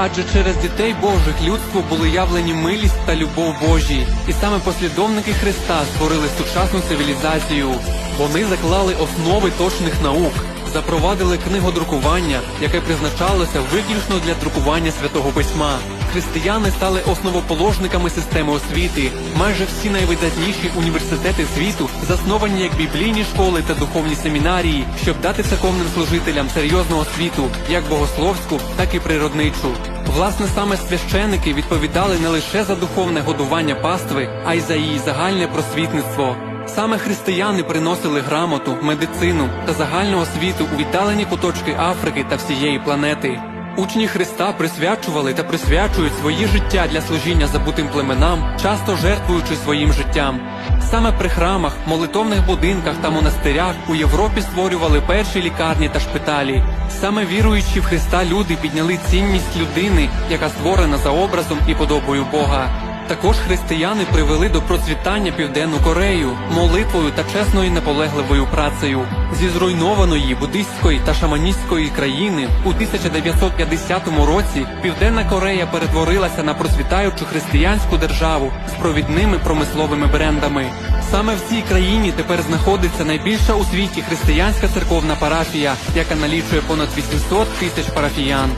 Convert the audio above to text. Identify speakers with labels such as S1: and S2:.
S1: Адже через дітей Божих людству були явлені милість та любов Божі, і саме послідовники Христа створили сучасну цивілізацію. Вони заклали основи точних наук, запровадили книгодрукування, яке призначалося виключно для друкування святого письма. Християни стали основоположниками системи освіти. Майже всі найвидатніші університети світу засновані як біблійні школи та духовні семінарії, щоб дати церковним служителям серйозну освіту, як богословську, так і природничу. Власне, саме священики відповідали не лише за духовне годування пастви, а й за її загальне просвітництво. Саме християни приносили грамоту, медицину та загальну освіту у віддалені куточки Африки та всієї планети. Учні Христа присвячували та присвячують свої життя для служіння забутим племенам, часто жертвуючи своїм життям. Саме при храмах, молитовних будинках та монастирях у Європі створювали перші лікарні та шпиталі. Саме віруючі в Христа люди підняли цінність людини, яка створена за образом і подобою Бога. Також християни привели до процвітання Південну Корею молитвою та чесною наполегливою працею. Зі зруйнованої буддистської та шаманістської країни у 1950 році Південна Корея перетворилася на процвітаючу християнську державу з провідними промисловими брендами. Саме в цій країні тепер знаходиться найбільша у світі християнська церковна парафія, яка налічує понад 800 тисяч парафіян.